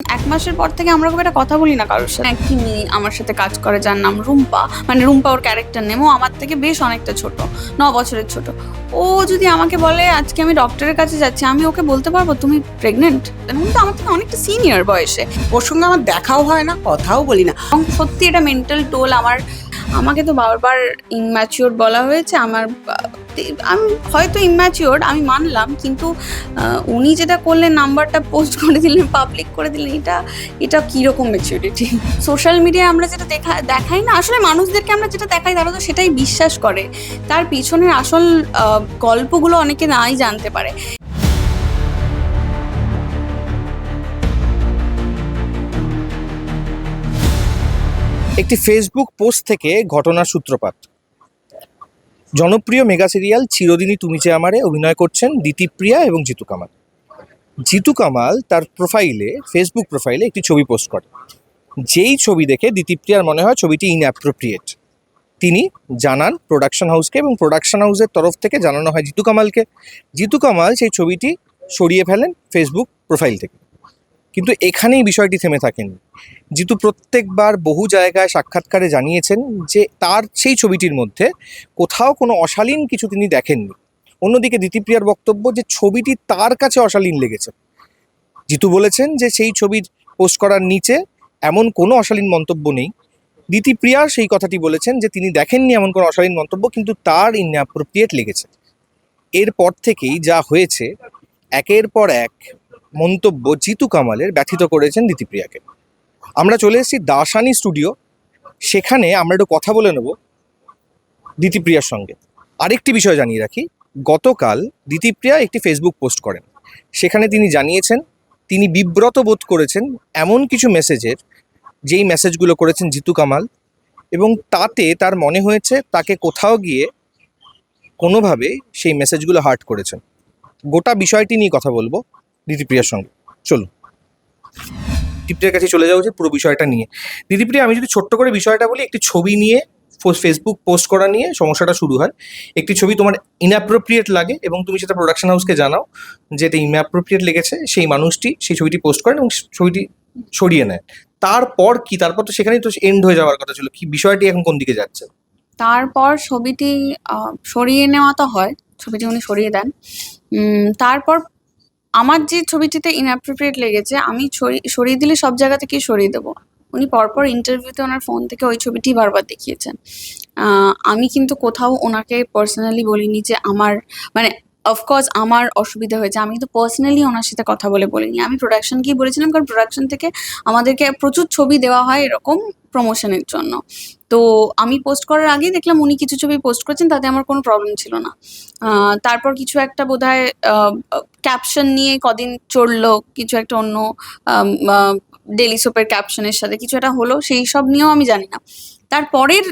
এক মাসের পর থেকে আমরা খুব একটা কথা বলি না কারোর সাথে। একটি মেয়ে আমার সাথে কাজ করে যার নাম রুম্পা। মানে রুম্পা ওর ক্যারেক্টার নেম আমার থেকে বেশ অনেকটা ছোট ন বছরের ছোট। ও যদি আমাকে বলে আজকে আমি ডক্টরের কাছে যাচ্ছি আমি ওকে বলতে পারব তুমি প্রেগনেন্ট তো আমার থেকে অনেকটা সিনিয়র বয়সে। ওর সঙ্গে আমার দেখাও হয় না কথাও বলি না। এবং সত্যি এটা মেন্টাল টোল আমার আমাকে তো বারবার ইম্যাচিওর বলা হয়েছে। আমার আমি হয়তো ইম্যাচিওর আমি মানলাম কিন্তু উনি যেটা করলেন নাম্বারটা পোস্ট করে দিলেন পাবলিক করে দিলেন এটা এটা কীরকম ম্যাচিউরিটি সোশ্যাল মিডিয়ায় আমরা যেটা দেখা, দেখাই না, আসলে মানুষদেরকে আমরা যেটা দেখাই তারা তো সেটাই বিশ্বাস করে। তার পিছনের আসল গল্পগুলো অনেকে নাই জানতে পারে। একটি ফেসবুক পোস্ট থেকে ঘটনার সূত্রপাত। জনপ্রিয় মেগা সিরিয়াল চিরদিনই তুমি যে আমারে অভিনয় করছেন দিতিপ্রিয়া এবং জিতু কামাল। জিতু কামাল তার প্রোফাইলে ফেসবুক প্রোফাইলে একটি ছবি পোস্ট করে। যেই ছবি দেখে দিতিপ্রিয়ার মনে হয় ছবিটি ইনঅ্যাপ্রোপ্রিয়েট তিনি জানান প্রোডাকশন হাউসকে এবং প্রোডাকশন হাউসের তরফ থেকে জানানো হয় জিতু কামালকে। জিতু কামাল সেই ছবিটি সরিয়ে ফেলেন ফেসবুক প্রোফাইল থেকে। কিন্তু এখানেই বিষয়টি থেমে থাকেনি। জিতু প্রত্যেকবার বহু জায়গায় সাক্ষাৎকারে জানিয়েছেন যে তার সেই ছবিটির মধ্যে কোথাও কোনো অশালীন কিছু তিনি দেখেননি। অন্যদিকে দিতিপ্রিয়ার বক্তব্য যে ছবিটি তার কাছে অশালীন লেগেছে। জিতু বলেছেন যে সেই ছবির পোস্ট করার নিচে এমন কোনো অশালীন মন্তব্য নেই। দিতিপ্রিয়া সেই কথাটি বলেছেন যে তিনি দেখেননি এমন কোনো অশালীন মন্তব্য, কিন্তু তার ইনঅ্যাপ্রোপ্রিয়েট লেগেছে। এরপর থেকেই যা হয়েছে, একের পর এক মন্তব্য জিতু কামালের ব্যথিত করেছেন দিতিপ্রিয়াকে আমরা চলে এসেছি দাসানি স্টুডিও, সেখানে আমরা একটু কথা বলে নেব দিতিপ্রিয়ার সঙ্গে। আরেকটি বিষয় জানিয়ে রাখি গতকাল দিতিপ্রিয়া একটি ফেসবুক পোস্ট করেন। সেখানে তিনি জানিয়েছেন, তিনি বিব্রত বোধ করেছেন এমন কিছু মেসেজের যেই মেসেজগুলো করেছেন জিতু কামাল এবং তাতে তার মনে হয়েছে তাকে কোথাও গিয়ে কোনোভাবে সেই মেসেজগুলো হার্ট করেছেন। গোটা বিষয়টি নিয়ে কথা বলব দিতিপ্রিয়ার সঙ্গে। চলুন। দিদিপ্রিয়ার কাছে চলে যাওয়া উচিত পুরো বিষয়টা নিয়ে। দিদিপ্রিয়া আমি যদি ছোট্ট করে বিষয়টা বলি, একটি ছবি নিয়ে ফেসবুক পোস্ট করা নিয়ে সমস্যাটা শুরু হয়। একটি ছবি তোমার ইনঅ্যাপ্রোপ্রিয়েট লাগে এবং তুমি সেটা প্রোডাকশন হাউসকে জানাও যে এটা ইনঅ্যাপ্রোপ্রিয়েট লেগেছে, সেই মানুষটি সেই ছবিটি পোস্ট করেন এবং ছবিটি সরিয়ে নেয়। তারপর কি? তারপর তো সেখানেই তো এন্ড হয়ে যাওয়ার কথা ছিল। কি বিষয়টি এখন কোন দিকে যাচ্ছে? তারপর ছবিটি সরিয়ে নেওয়া তো হয়, ছবিটি উনি সরিয়ে দেন। তারপর আমার যে ছবিটিতে ইনঅ্যাপ্রোপ্রিয়েট লেগেছে, আমি সরি- সরিয়ে দিলে সব জায়গা থেকেই সরিয়ে দেবো? উনি পরপর ইন্টারভিউতে ওনার ফোন থেকে ওই ছবিটি বারবার দেখিয়েছেন। আমি কিন্তু কোথাও ওনাকে পার্সোনালি বলিনি যে আমার মানে অফকোর্স আমার অসুবিধা হয়েছে। আমি কিন্তু পার্সোনালি ওনার সাথে কথা বলে বলিনি। আমি প্রোডাকশনকেই বলেছিলাম কারণ প্রোডাকশন থেকে আমাদেরকে প্রচুর ছবি দেওয়া হয় এরকম প্রমোশনের জন্য। তো আমি পোস্ট করার আগেই দেখলাম উনি কিছু ছবি পোস্ট করেছেন, তাতে আমার কোনো প্রবলেম ছিল না। তারপর কিছু একটা বোধহয় ক্যাপশন নিয়ে কদিন চড়লো কিছু একটা অন্য ডেলি সোপের ক্যাপশনের সাথে কিছু একটা হলো, সেই সব নিয়েও আমি জানি না। তারপরের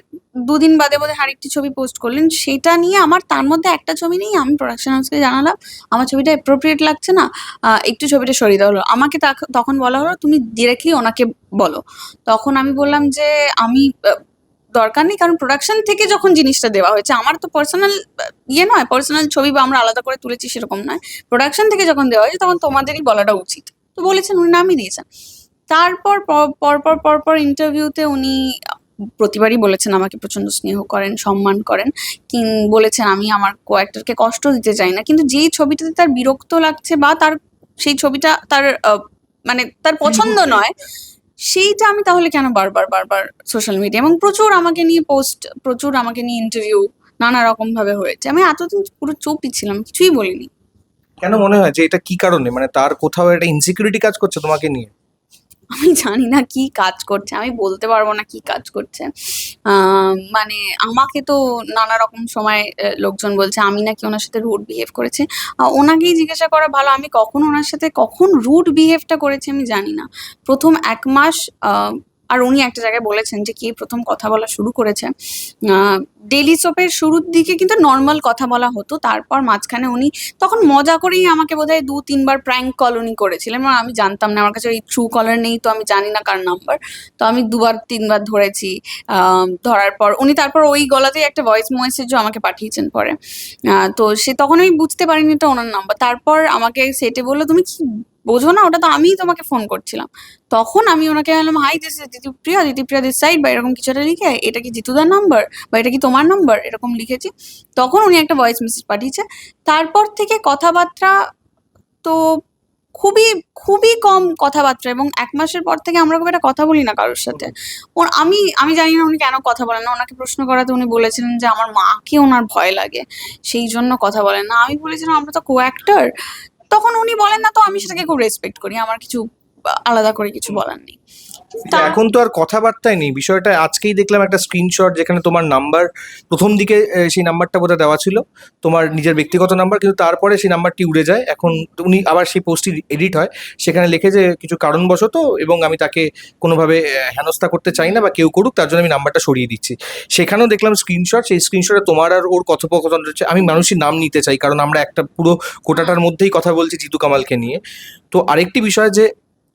দুদিন বাদে বোধহয় আরেকটি ছবি পোস্ট করলেন, সেটা নিয়ে আমার তার মধ্যে একটা ছবি নেই আমি প্রোডাকশন হাউসকে জানালাম। আমার ছবিটা অ্যাপ্রোপ্রিয়েট লাগছে না একটু ছবিটা সরিয়ে দেওয়া হলো। আমাকে তখন বলা হলো, তুমি ডিরেক্টলি ওনাকে বলো। তখন আমি বললাম যে, আমি দরকার নেই, কারণ প্রোডাকশন থেকে যখন জিনিসটা দেওয়া হয়েছে, আমার তো পার্সোনাল ইয়ে নয় পার্সোনাল ছবি বা আমরা আলাদা করে তুলেছি সেরকম নয়। প্রোডাকশন থেকে যখন দেওয়া হয়েছে, তখন তোমাদেরই বলাটা উচিত। তো বলেছেন উনি নামই দিয়েছেন। তারপর পরপর পরপর ইন্টারভিউতে উনি প্রতিবারই বলেছেন আমাকে প্রচণ্ড স্নেহ করেন সম্মান করেন। কিন বলেছেন আমি আমার কো অ্যাক্টরকে কষ্ট দিতে চাই না। কিন্তু যেই ছবিটাতে তার বিরক্ত লাগছে বা তার সেই ছবিটা তার মানে তার পছন্দ নয় সেইটা আমি তাহলে কেন বারবার বারবার সোশ্যাল মিডিয়া এবং প্রচুর আমাকে নিয়ে পোস্ট প্রচুর আমাকে নিয়ে ইন্টারভিউ নানা রকম ভাবে হয়েছে। আমি এতদিন পুরো চুপই ছিলাম কিছুই বলিনি। কেন মনে হয় যে এটা কি কারণে? মানে তার কোথাও একটা ইনসিকিউরিটি কাজ করছে তোমাকে নিয়ে? আমি জানি না কি কাজ করছে, আমি বলতে পারব না কি কাজ করছে। মানে আমাকে তো নানা রকম সময় লোকজন বলছে, আমি নাকি ওনার সাথে রুড বিহেভ করেছি। ওনাকেই জিজ্ঞাসা করা ভালো, আমি কখন ওনার সাথে কখন রুড বিহেভটা করেছি আমি জানি না। প্রথম এক মাস আর উনি একটা জায়গায় বলেছেন যে কে প্রথম কথা বলা শুরু করেছে। ডেলি সোপের শুরুর দিকে কিন্তু নর্মাল কথা বলা হতো, তারপর মাঝখানে উনি তখন মজা করেই আমাকে বোধহয় দু, তিনবার প্র্যাঙ্ক কল উনি করেছিলেন। এবং আমি জানতাম না, আমার কাছে ওই ট্রু কলার নেই, তো আমি জানি না কার নাম্বার তো আমি দুবার, তিনবার ধরেছি ধরার পর উনি তারপর ওই গলাতেই একটা ভয়েস মেসেজও আমাকে পাঠিয়েছেন পরে। তো সে তখন আমি বুঝতে পারিনি এটা ওনার নাম্বার তারপর আমাকে সেটে বলল, তুমি কি বোঝো না, ওটা তো আমিই তোমাকে ফোন করছিলাম। তখন আমি ওনাকে বললাম hi this Ditipriya Ditipriya this side বা এরকম কিছু একটা লিখে, এটা কি জিতুদার নাম্বার বা এটা কি তোমার নাম্বার এরকম লিখেছি। তখন উনি একটা ভয়েস মেসেজ পাঠিয়েছে। তারপর থেকে কথাবার্তা তো খুবই খুবই কম কথাবার্তা এবং এক মাসের পর থেকে আমরা খুব একটা কথা বলি না কারোর সাথে। ওর আমি আমি জানি না উনি কেন কথা বলেন না, ওনাকে প্রশ্ন করাতে উনি বলেছিলেন যে আমার মাকে ওনার ভয় লাগে, সেই জন্য কথা বলেন না। আমি বলেছিলাম, আমরা তো কো অ্যাক্টার তখন উনি বলেন না, তো আমি সেটাকে খুব রেসপেক্ট করি। আমার কিছু আলাদা করে কিছু বলার নেই। এখন তো আর কথাবার্তাই নেই। বিষয়টা আজকেই দেখলাম একটা স্ক্রিনশট যেখানে তোমার নাম্বার প্রথম দিকে সেই নাম্বারটা বোধহয় দেওয়া ছিল। তোমার নিজের ব্যক্তিগত নাম্বার কিন্তু তারপরে সেই নাম্বারটি উড়ে যায়। এখন উনি আবার সেই পোস্টটি এডিট হয়। সেখানে লিখে যে কিছু কারণবশত এবং আমি তাকে কোনোভাবে হেনস্থা করতে চাই না বা কেউ করুক, তার জন্য আমি নাম্বারটা সরিয়ে দিচ্ছি। সেখানেও দেখলাম স্ক্রিনশট সেই স্ক্রিনশটে তোমার আর ওর কথোপকথন রয়েছে। আমি মানুষের নাম নিতে চাই, কারণ আমরা একটা পুরো কোটাটার মধ্যেই কথা বলছি জিতু কামালকে নিয়ে। তো আরেকটি বিষয় যে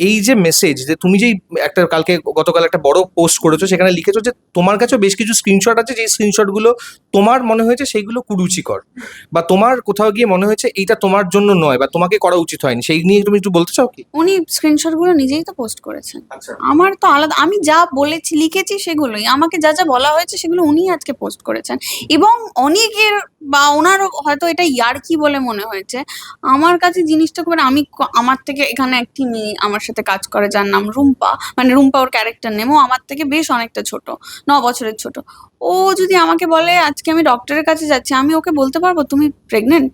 এই যে মেসেজ যে তুমি যেই একটা কালকে গতকাল একটা বড় পোস্ট করেছ সেখানে লিখেছো যে তোমার কাছেও বেশ কিছু স্ক্রিনশট আছে যে স্ক্রিনশটগুলো তোমার মনে হয়েছে সেইগুলো কুরুচিকর বা তোমার কোথাও গিয়ে মনে হয়েছে এইটা তোমার জন্য নয় বা তোমাকে করা উচিত হয়নি। সেই নিয়ে তুমি একটু বলতে চাও কি? উনি স্ক্রিনশটগুলো নিজেই তো পোস্ট করেছেন। আচ্ছা। আমার তো আলাদা আমি যা বলেছি লিখেছি সেগুলোই। আমাকে যা যা বলা হয়েছে সেগুলো উনিই আজকে পোস্ট করেছেন। এবং অনেকের বা ওনারও হয়তো এটা ইয়ার্কি বলে মনে হয়েছে। আমার কাছে জিনিসটা খুব একটা- আমি আমার থেকে এখানে একটি মেয়ে আমার সাথে কাজ করে, যার নাম রুম্পা। মানে রুম্পা ওর ক্যারেক্টার নেমো আমার থেকে বেশ অনেকটা ছোট, ন বছরের ছোট। ও যদি আমাকে বলে, আজকে আমি ডক্টরের কাছে যাচ্ছি, আমি ওকে বলতে পারব তুমি প্রেগনেন্ট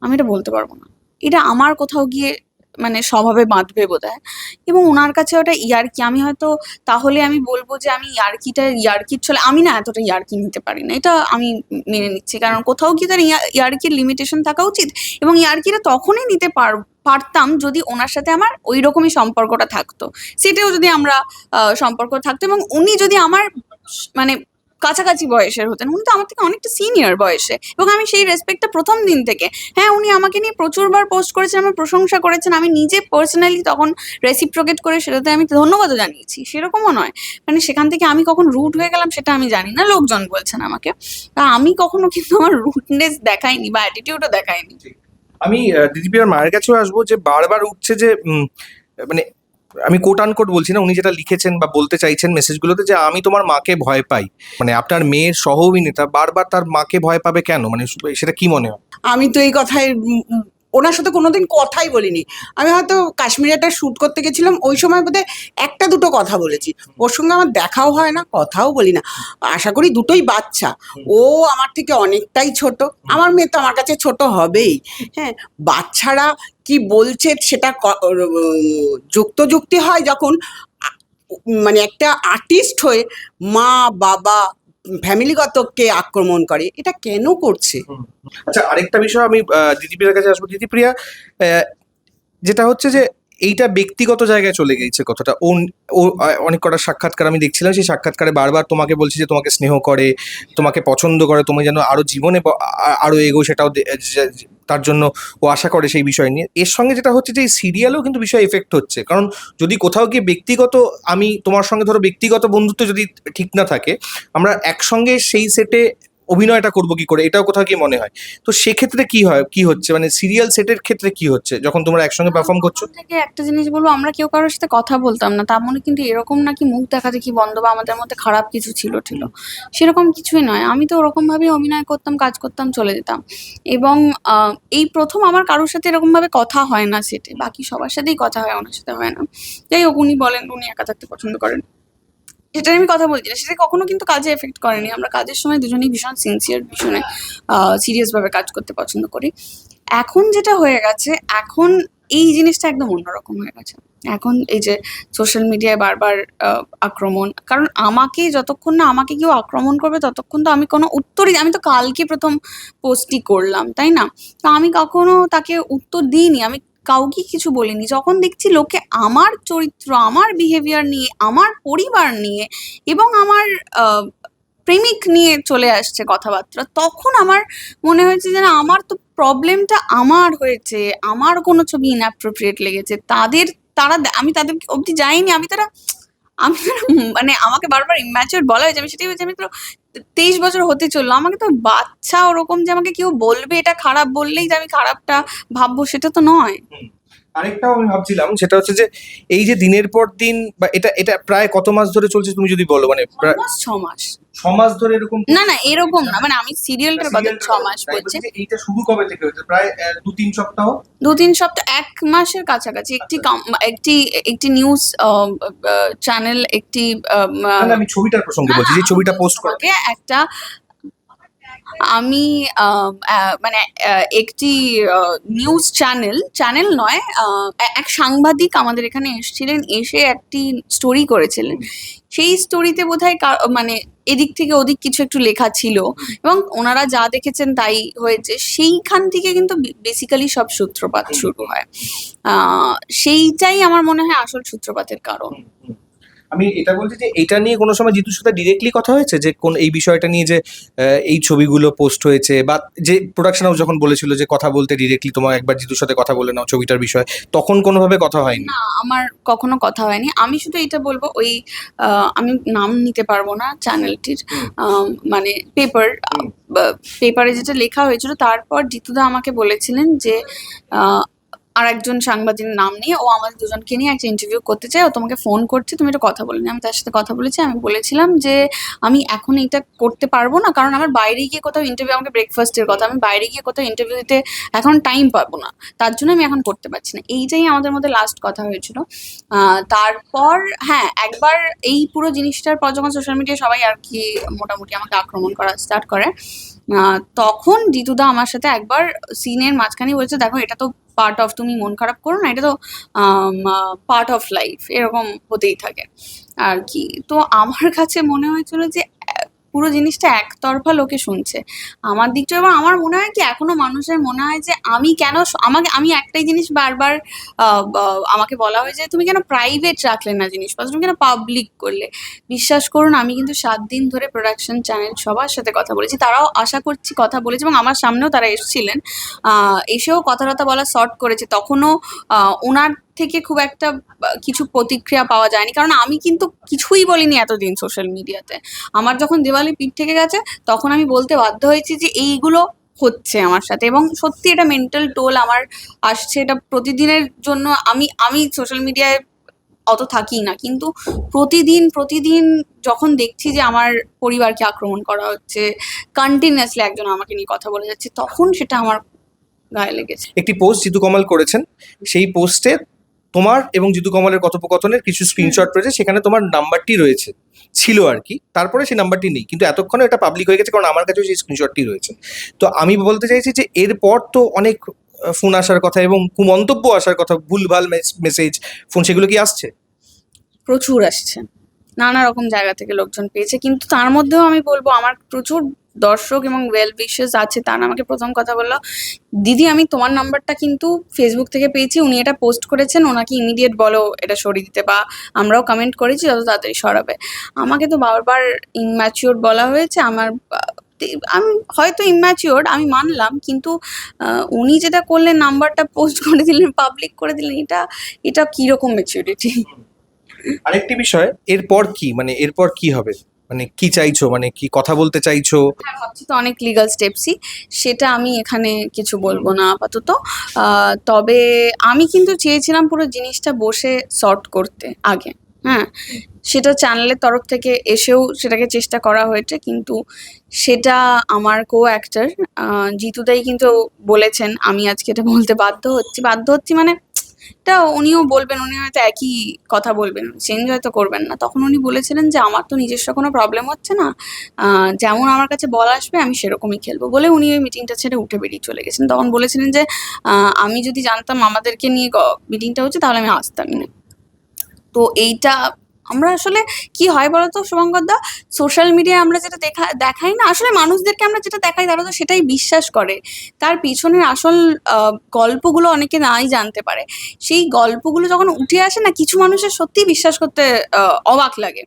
আমি এটা বলতে পারব না। এটা আমার কোথাও গিয়ে মানে স্বভাবে বাঁধবে বোধ হয় এবং ওনার কাছে ওটা ইয়ার্কি। আমি হয়তো তাহলে আমি বলব যে আমি ইয়ার্কিটা ইয়ার্কির চলে আমি না এতটা ইয়ার্কি নিতে পারি না। এটা আমি মেনে নিচ্ছি। কারণ কোথাও কি তার ইয়া- ইয়ার্কির লিমিটেশন থাকা উচিত? এবং ইয়ার্কিটা তখনই নিতে পার পারতাম যদি ওনার সাথে আমার ওই রকমই সম্পর্কটা থাকতো। সেটাও যদি আমরা সম্পর্ক থাকতো। এবং উনি যদি আমার মানে কাছাকাছি বয়সের হতেন। উনি তো আমার থেকে অনেকটা সিনিয়র বয়সে। এবং আমি সেই রেসপেক্টটা প্রথম দিন থেকে। হ্যাঁ উনি আমাকে নিয়ে প্রচুরবার পোস্ট করেছেন, আমার প্রশংসা করেছেন। আমি নিজে পার্সোনালি তখন রেসিপ্রোকেট করে সেটাতে আমি ধন্যবাদও জানিয়েছি। সেরকমও নয়। মানে সেখান থেকে আমি কখন রুট হয়ে গেলাম সেটা আমি জানি না। লোকজন বলছেন আমাকে। তা আমি কখনো কিন্তু আমার রুটনেস দেখাইনি বা অ্যাটিটিউডও দেখাইনি। আমি দিদিপিয়ার মায়ের কাছেও আসব যে বারবার উঠছে যে মানে আমি কোট আন কোট বলছি না উনি যেটা লিখেছেন বা বলতে চাইছেন মেসেজগুলোতে যে আমি তোমার মাকে ভয় পাই। মানে আপনার মেয়ের সহ অভিনেতা বারবার তার মাকে ভয় পাবে কেন? মানে সেটা কি মনে হয়? আমি তো এই উম, ওনার সাথে কোনোদিন কথাই বলিনি। আমি হয়তো কাশ্মীরে একটা শ্যুট করতে গেছিলাম, ওই সময় বোধহয় একটা দুটো কথা বলেছি। ওর সঙ্গে আমার দেখাও হয় না, কথাও বলি না। আশা করি দুটোই বাচ্চা। ও আমার থেকে অনেকটাই ছোট। আমার মেয়ে তো আমার কাছে ছোট হবেই। হ্যাঁ বাচ্চারা কি বলছে সেটা যুক্ত যুক্তি হয় যখন মানে একটা আর্টিস্ট হয়ে মা, বাবা ফ্যামিলিগতকে আক্রমণ করে, এটা কেন করছে? আচ্ছা আরেকটা বিষয় আমি দিদিপ্রিয়ার কাছে আসব। দিদিপ্রিয়া যেটা হচ্ছে যে এইটা ব্যক্তিগত জায়গায় চলে গিয়েছে কথাটা। ও অনেক কটা সাক্ষাৎকার আমি দেখছিলাম, সেই সাক্ষাৎকারে বারবার তোমাকে বলছি যে তোমাকে স্নেহ করে, তোমাকে পছন্দ করে, তুমি যেন আরও জীবনে আরও এগো সেটাও তার জন্য ও আশা করে সেই বিষয় নিয়ে। এর সঙ্গে যেটা হচ্ছে যে এই সিরিয়ালেও কিন্তু বিষয় এফেক্ট হচ্ছে। কারণ যদি কোথাও গিয়ে ব্যক্তিগত, আমি তোমার সঙ্গে ধরো ব্যক্তিগত বন্ধুত্ব যদি ঠিক না থাকে, আমরা একসঙ্গে সেই সেটে অভিনয়টা করব কি করে? এটাও কোথাও গিয়ে মনে হয়। তো সেক্ষেত্রে কি হয়, কি হচ্ছে? মানে সিরিয়াল সেটের ক্ষেত্রে কি হচ্ছে? যখন তোমরা একসঙ্গে পারফর্ম করছ? থেকে একটা জিনিস বলব, আমরা কেউ কারোর সাথে কথা বলতাম না। তার মানে কিন্তু এরকম নাকি মুখ দেখা দেখি বন্ধ বা আমাদের মধ্যে খারাপ কিছু ছিল ছিল সেরকম কিছুই নয়। আমি তো ওরকম ভাবে অভিনয় করতাম, কাজ করতাম, চলে যেতাম। এবং এই প্রথম আমার কারোর সাথে এরকম ভাবে কথা হয় না সেটে বাকি সবার সাথেই কথা হয়, ওনার সাথে হয় না। যাই হোক, উনি বলেন, উনি একা থাকতে পছন্দ করেন। সেটা আমি কথা বলছি না। সেটা কখনো কিন্তু কাজে এফেক্ট করেনি। আমরা কাজের সময় দুজনেই ভীষণ সিনসিয়ার ভীষণে সিরিয়াস ভাবে কাজ করতে পছন্দ করি। এখন যেটা হয়ে গেছে, এখন এই জিনিসটা একদম অন্যরকম হয়ে গেছে। এখন এই যে সোশ্যাল মিডিয়ায় বারবার আক্রমণ, কারণ আমাকে যতক্ষণ না আমাকে কেউ আক্রমণ করবে, ততক্ষণ তো আমি কোনো উত্তরই, আমি তো কালকে প্রথম পোস্টই করলাম, তাই না? তো আমি কখনো তাকে উত্তর দিইনি। আমি কাউকে কিছু বলিনি। যখন দেখছি লোকে আমার চরিত্র, আমার বিহেভিয়ার নিয়ে, আমার পরিবার নিয়ে এবং আমার প্রেমিক নিয়ে চলে আসছে কথাবার্তা, তখন আমার মনে হয়েছে যে না আমার তো প্রবলেমটা আমার হয়েছে, আমার কোনো ছবি ইনঅ্যাপ্রোপ্রিয়েট লেগেছে। তাদের, তারা, আমি তাদের অবধি যাইনি, আমি তারা আমি মানে আমাকে বারবার ইম্যাচিওর বলা হয়েছে আমি সেটাই বলছি আমি তো তেইশ বছর হতে চলল। আমাকে তো বাচ্চা ওরকম যে আমাকে কেউ বলবে এটা খারাপ বললেই যে আমি খারাপটা ভাববো সেটা তো নয়। আরেকটাও আমি ভাবছিলাম সেটা হচ্ছে যে এই যে দিনের পর দিন বা এটা এটা প্রায় কত মাস ধরে চলছে তুমি যদি বলো? মানে প্রায় ছ মাস ধরে এরকম না না এরকম না। মানে আমি সিরিয়ালটার কথা ছ মাস বলছি এইটা শুরু কবে থেকে হয়েছে? প্রায় দু তিন সপ্তাহ? দু তিন সপ্তাহ এক মাসের কাছাকাছি। একটি একটি একটি নিউজ চ্যানেল একটি আমি ছবিটার প্রসঙ্গে বলছি যে ছবিটা পোস্ট করে। একটা আমি মানে একটি নিউজ চ্যানেল চ্যানেল নয় এক সাংবাদিক আমাদের এখানে এসেছিলেন, এসে একটি স্টোরি করেছিলেন। সেই স্টোরিতে বোধহয় মানে এদিক থেকে ওদিক কিছু একটু লেখা ছিল এবং ওনারা যা দেখেছেন তাই হয়েছে। সেইখান থেকে কিন্তু বেসিক্যালি সব সূত্রপাত শুরু হয়। সেইটাই আমার মনে হয় আসল সূত্রপাতের কারণ। আমি এটা বলছি যে এটা নিয়ে কোনো সময় জিতুর সাথে ডিরেক্টলি কথা হয়েছে? যে কোন এই বিষয়টা নিয়ে যে এই ছবিগুলো পোস্ট হয়েছে বা যে প্রোডাকশন হাউস যখন বলেছিল যে কথা বলতে ডিরেক্টলি তোমার একবার জিতুর সাথে কথা বলে নাও ছবিটার বিষয়ে তখন কোনোভাবে কথা হয়নি? না আমার কখনো কথা হয়নি। আমি শুধু এটা বলব ওই আমি নাম নিতে পারব না চ্যানেলটির। মানে পেপার পেপারে যেটা লেখা হয়েছিল তারপর জিতুদা আমাকে বলেছিলেন যে আর একজন সাংবাদিকের নাম নিয়ে ও আমাদের দুজনকে নিয়ে একটা ইন্টারভিউ করতে চায়, ও তোমাকে ফোন করছে, তুমি একটা কথা বলে আমি তার সাথে কথা বলেছি, আমি বলেছিলাম যে আমি এখন এটা করতে পারব না, কারণ আমার বাইরে গিয়ে কোথাও ইন্টারভিউ আমাকে ব্রেকফাস্টের কথা, আমি বাইরে গিয়ে কোথাও ইন্টারভিউ দিতে এখন টাইম পাবো না। তার জন্য আমি এখন করতে পারছি না। এইটাই আমাদের মধ্যে লাস্ট কথা হয়েছিল। তারপর হ্যাঁ একবার এই পুরো জিনিসটার পর যখন সোশ্যাল মিডিয়ায় সবাই আর কি মোটামুটি আমাকে আক্রমণ করা স্টার্ট করে তখন জিতুদা আমার সাথে একবার সিনের মাঝখানে বলছে, দেখো, এটা তো পার্ট অফ তুমি মন খারাপ করো না, এটা তো পার্ট অফ লাইফ এরকম হতেই থাকে। আর কি? তো আমার কাছে মনে হয়েছিল যে পুরো জিনিসটা একতরফা লোকে শুনছে। আমার দিকটা এবং আমার মনে হয় কি, এখনও মানুষের মনে হয় যে আমি কেন আমাকে, আমি একটাই জিনিস বারবার আমাকে বলা হয় যে তুমি কেন প্রাইভেট রাখলে না জিনিসপত্র তুমি কেন পাবলিক করলে? বিশ্বাস করুন, আমি কিন্তু সাত দিন ধরে প্রোডাকশন চ্যানেল সবার সাথে কথা বলেছি। তারাও আশা করছি কথা বলেছে এবং আমার সামনেও তারা এসেছিলেন। এসেও কথা বলা শর্ট করেছে। তখনও ওনার থেকে খুব একটা কিছু প্রতিক্রিয়া পাওয়া যায়নি। কারণ আমি কিন্তু কিছুই বলিনি এতদিন সোশ্যাল মিডিয়াতে আমার যখন দেওয়ালি পিঠ থেকে গেছে, তখন আমি বলতে বাধ্য হয়েছি যে এইগুলো হচ্ছে আমার সাথে। এবং সত্যি এটা মেন্টাল টোল আমার আসছে। এটা প্রতিদিনের জন্য আমি আমি সোশ্যাল মিডিয়ায় অত থাকি না। কিন্তু প্রতিদিন প্রতিদিন যখন দেখছি যে আমার পরিবারকে আক্রমণ করা হচ্ছে কন্টিনিউয়াসলি একজন আমাকে নিয়ে কথা বলে যাচ্ছে, তখন সেটা আমার গায়ে লেগেছে। একটি পোস্ট জিতু কমাল করেছেন। সেই পোস্টে তোমার এবং জিতু কমালের কথোপকথনের কিছু স্ক্রিনশট রয়েছে, সেখানে তোমার নাম্বারটি রয়েছে। ছিল আর কি। তারপরে সেই নাম্বারটি নেই। কিন্তু এতক্ষণে এটা পাবলিক হয়ে গেছে, কারণ আমার কাছেও সেই স্ক্রিনশটটি রয়েছে। তো আমি বলতে চাইছি যে এরপর তো অনেক ফোন আসার কথা এবং কুমন্তব্য আসার কথা, ভুলভাল মেসেজ ফোন সেগুলো কি আসছে? প্রচুর আসছে। নানা রকম জায়গা থেকে লোকজন পেয়েছে। কিন্তু তার মধ্যেও আমি বলব, আমার প্রচুর দর্শক এবং ওয়েল উইশেস আছে, তারা আমাকে প্রথম কথা বলল, দিদি, আমি তোমার নাম্বারটা কিন্তু ফেসবুক থেকে পেয়েছি, উনি এটা পোস্ট করেছেন, ওনাকে ইমিডিয়েট বলো, এটা সরিয়ে দিতে। বা আমরাও কমেন্ট করেছি, যত তাড়াতাড়ি সরাবে। আমাকে তো বারবার ইনম্যাচিওর বলা হয়েছে, আমার, আমি হয়তো ইম্যাচিওর আমি মানলাম, কিন্তু উনি যেটা করলেন নাম্বারটা পোস্ট করে দিলেন পাবলিক করে দিলেন, এটা এটা কীরকম ম্যাচিউরিটি আরেকটি বিষয়, এরপর কি মানে এরপর কি হবে? মানে কি চাইছো? মানে কি কথা বলতে চাইছো? হ্যাঁ, ভাবছি তো অনেক লিগাল স্টেপসই সেটা আমি এখানে কিছু বলব না আপাতত। তবে আমি কিন্তু চেয়েছিলাম পুরো জিনিসটা বসে সর্ট করতে আগে হ্যাঁ? সেটা চ্যানেলের তরফ থেকে এসেও সেটাকে চেষ্টা করা হয়েছে কিন্তু সেটা আমার কো অ্যাক্টর জিতুদাই কিন্তু বলেছেন আমি আজকে এটা বলতে বাধ্য হচ্ছি। বাধ্য হচ্ছি মানে এটা উনিও বলবেন, উনি হয়তো একই কথা বলবেন চেঞ্জ হয়তো করবেন না। তখন উনি বলেছিলেন যে, আমার তো নিজস্ব কোনো প্রবলেম হচ্ছে না। যেমন আমার কাছে বল আসবে, আমি সেরকমই খেলব। বলে উনি ওই মিটিংটা ছেড়ে উঠে বেরিয়ে চলে গেছেন। তখন বলেছিলেন যে আমি যদি জানতাম আমাদেরকে নিয়ে মিটিংটা হচ্ছে, তাহলে আমি আসতামই না তো এইটা আমরা আসলে কি হয় বলতো, শুভঙ্কর দা? সোশ্যাল মিডিয়ায় আমরা যেটা দেখা, দেখাই না, আসলে মানুষদেরকে আমরা যেটা দেখাই তারা তো সেটাই বিশ্বাস করে। তার পিছনের আসল গল্পগুলো অনেকে নাই জানতে পারে। সেই গল্পগুলো যখন উঠে আসে না, কিছু মানুষের সত্যিই বিশ্বাস করতে অবাক লাগে।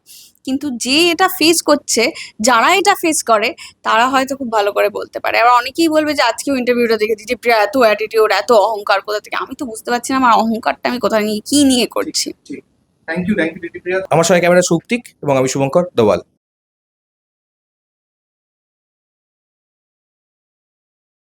কিন্তু যে এটা ফেস করছে, যারা এটা ফেস করে, তারা হয়তো খুব ভালো করে বলতে পারে। আবার অনেকেই বলবে যে, আজকেও ইন্টারভিউটা দেখেছি যে প্রিয়া এত অ্যাটিটিউড এত অহংকার, কোথা থেকে? আমি তো বুঝতে পারছি না, আমার অহংকারটা আমি কোথায় নিয়ে, কি নিয়ে করছি? থ্যাংক ইউ থ্যাংক ইউ আমার সঙ্গে ক্যামেরা সৌপ্তিক এবং আমি শুভঙ্কর দোয়াল।